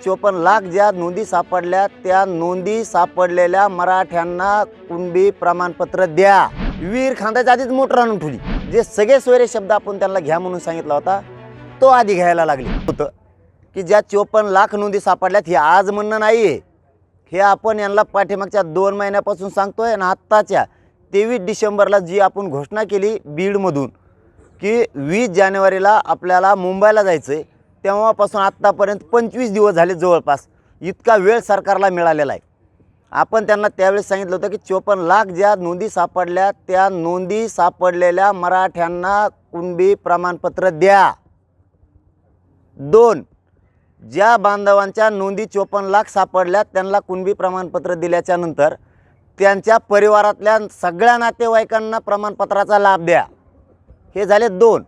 चोपन्न लाख ज्या नोंदी सापडल्या त्या नोंदी सापडलेल्या मराठ्यांना कुणबी प्रमाणपत्र द्या. वीर खांदाच्या आधीच मोटर आणून ठेवली. जे सगळे सोयरे शब्द आपण त्यांना घ्या म्हणून सांगितला होता तो आधी घ्यायला लागले. होतं की ज्या चोपन्न लाख नोंदी सापडल्यात हे आज म्हणणं नाही आहे हे आपण यांना पाठीमागच्या दोन महिन्यापासून सांगतोय आणि आत्ताच्या तेवीस डिसेंबरला जी आपण घोषणा केली बीडमधून की वीस जानेवारीला आपल्याला मुंबईला जायचं आहे तेव्हापासून आत्तापर्यंत पंचवीस दिवस झाले जवळपास. इतका वेळ सरकारला मिळालेला आहे. आपण त्यांना त्यावेळेस सांगितलं होतं की चोपन्न लाख ज्या नोंदी सापडल्या त्या नोंदी सापडलेल्या मराठ्यांना कुणबी प्रमाणपत्र द्या. दोन ज्या बांधवांच्या नोंदी चोपन्न लाख सापडल्या त्यांना कुणबी प्रमाणपत्र दिल्याच्या नंतर त्यांच्या परिवारातल्या सगळ्या नातेवाईकांना प्रमाणपत्राचा लाभ द्या. हे झाले दोन.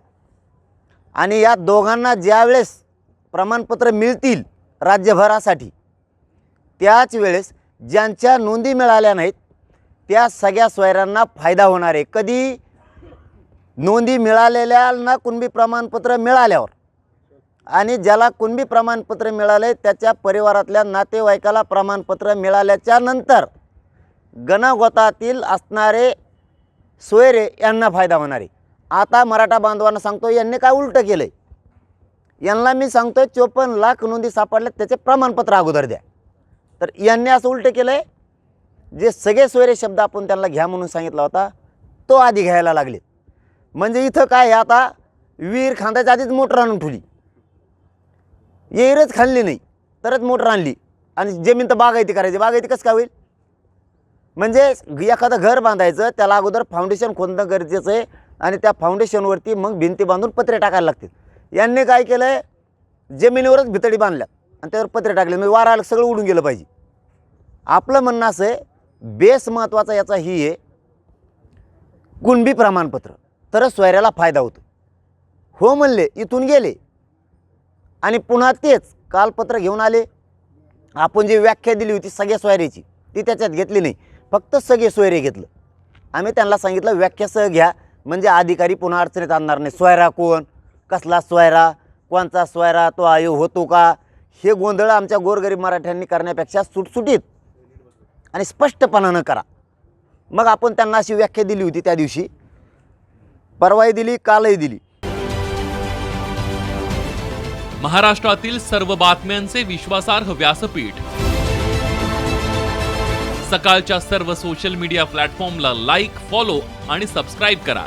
आणि या दोघांना ज्यावेळेस प्रमाणपत्र मिळतील राज्यभरासाठी. त्याच वेळेस ज्यांच्या नोंदी मिळाल्या नाहीत त्या सगळ्या सोयऱ्यांना फायदा होणार आहे. कधी नोंदी मिळालेल्यांना कुणबी प्रमाणपत्र मिळाल्यावर आणि ज्याला कुणबी प्रमाणपत्र मिळाले त्याच्या परिवारातल्या नातेवाईकाला प्रमाणपत्र मिळाल्याच्या नंतर गणगोतातील असणारे सोयरे यांना फायदा होणार आहे. आता मराठा बांधवांना सांगतो यांनी काय उलटं केलं आहे यांना मी सांगतोय चोपन्न लाख नोंदी सापडल्यात त्याचे प्रमाणपत्र अगोदर द्या. तर यांनी असं उलटं केलं आहे जे सगळे सोयरे शब्द आपण त्यांना घ्या म्हणून सांगितला होता तो आधी घ्यायला लागले म्हणजे इथं काय हे आता विहीर खांद्याच्या आधीच मोटर आणून ठेवली. येरच खाल्ली नाही तरच मोटर आणली. आणि जमीन तर बागायती करायची बागायती कसं काय होईल? म्हणजे एखादं घर बांधायचं त्याला अगोदर फाउंडेशन खोदणं गरजेचं आहे आणि त्या फाउंडेशनवरती मग भिंती बांधून पत्रे टाकायला लागतील. यांनी काय केलं आहे जमिनीवरच भितडी बांधल्या. आणि त्यावर पत्रे टाकले. म्हणजे वारा आलं सगळं उडून गेलं पाहिजे. आपलं म्हणणं असं आहे बेस महत्त्वाचा याचा ही आहे कुणबी प्रमाणपत्र. तरच सोयऱ्याला फायदा होतो. हो म्हणले इथून गेले. आणि पुन्हा तेच कालपत्र घेऊन आले. आपण जी व्याख्या दिली होती सगळ्या सोयऱ्याची ती त्याच्यात घेतली नाही. फक्त सगळे सोयरे घेतलं. आम्ही त्यांना सांगितलं व्याख्यासह घ्या. म्हणजे अधिकारी पुन्हा अडचणीत आणणार नाही. सोयरा कोण? कसला सोयरा कोणचा सोयरा तो आयो होतो का? हे गोंधळ आमच्या गोरगरीब मराठ्यांनी करण्यापेक्षा सुटसुटीत आणि स्पष्टपणानं करा. मग आपण त्यांना अशी व्याख्या दिली होती त्या दिवशी. परवाही दिली कालही दिली. महाराष्ट्रातील सर्व बातम्यांचे विश्वासार्ह व्यासपीठ. सकाळच्या सर्व सोशल मीडिया प्लॅटफॉर्मला लाईक फॉलो आणि सबस्क्राईब करा.